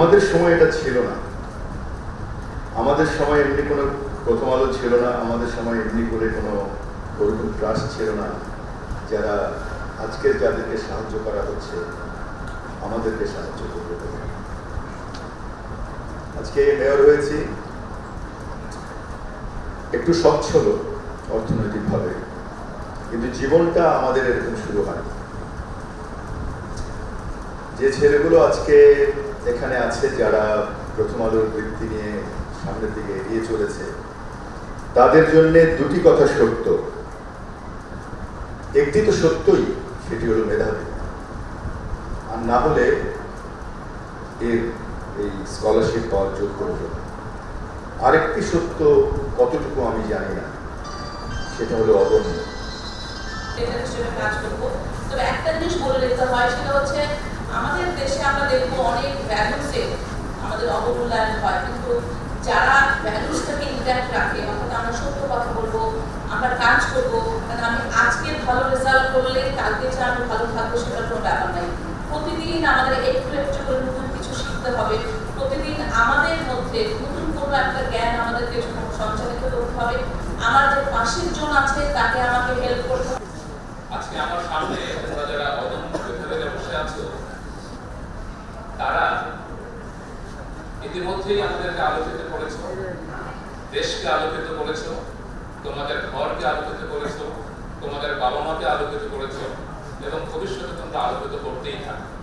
আমাদের সময় এটা ছিল না। আমাদের সময় এমনি কোনো প্রথম আলো ছিল না, আমাদের সময় এমনি করে কোনো ওরকম ট্রাস্ট ছিল না, যারা আজকে যাদেরকে সাহায্য করা হচ্ছে, আমাদেরকে সাহায্য করবে। বলে। আজকে মেয়র হয়েছি। একটু সচ্ছল অর্থনৈতিকভাবে, কিন্তু জীবনটা আমাদের এরকম শুরু হয় যে ছেলেগুলো আজকে এখানে আছে যারা প্রথম আলোর বৃত্তি নিয়ে সামনের দিকে এগিয়ে চলেছে, তাদের জন্য দুটি কথা সত্য। একটি তো সত্যই, সেটি হলো মেধাবী। আর না হলে এর এই স্কলারশিপ পাওয়ার যোগ্য না। আরেকটি সত্য কতটুকু আমি জানি না, সেটা হলো করব। তবে একটা জিনিস বলে হয়, সেটা হচ্ছে আমাদের দেশে আমরা অনেক ভ্যালুসে আমাদের অবমূল্যায়ন হয়। কিন্তু যারা ভ্যালুসটাকে ইন্ট্যাক্ট রাখে অর্থাৎ আমরা সত্য কথা বলব, আমরা কাজ করব কারণ আমি আজকে ভালো রেজাল্ট করলে কালকে যে আমি ভালো থাকব সেটার কোনো ব্যাপার নাই। প্রতিদিন আমাদের একটু একটু করে নতুন কিছু শিখতে হবে। প্রতিদিন আমাদের মধ্যে নতুন কোনো একটা জ্ঞান আমাদেরকে সঞ্চালিত করতে হবে, আমার যে পাশের জন আছে, তাকে আমাকে হেল্প করতে হবে। আজকে আমার সামনে তোমরা যারা অদম্য বসে আছো ইতিমধ্যেই আমাদেরকে আলোকিত করেছ, দেশকে আলোকিত করেছ, তোমাদের ঘরকে আলোকিত করেছ, তোমাদের বাবা মাকে আলোকিত করেছ, এবং ভবিষ্যতে তোমরা আলোকিত করতেই থাকবে।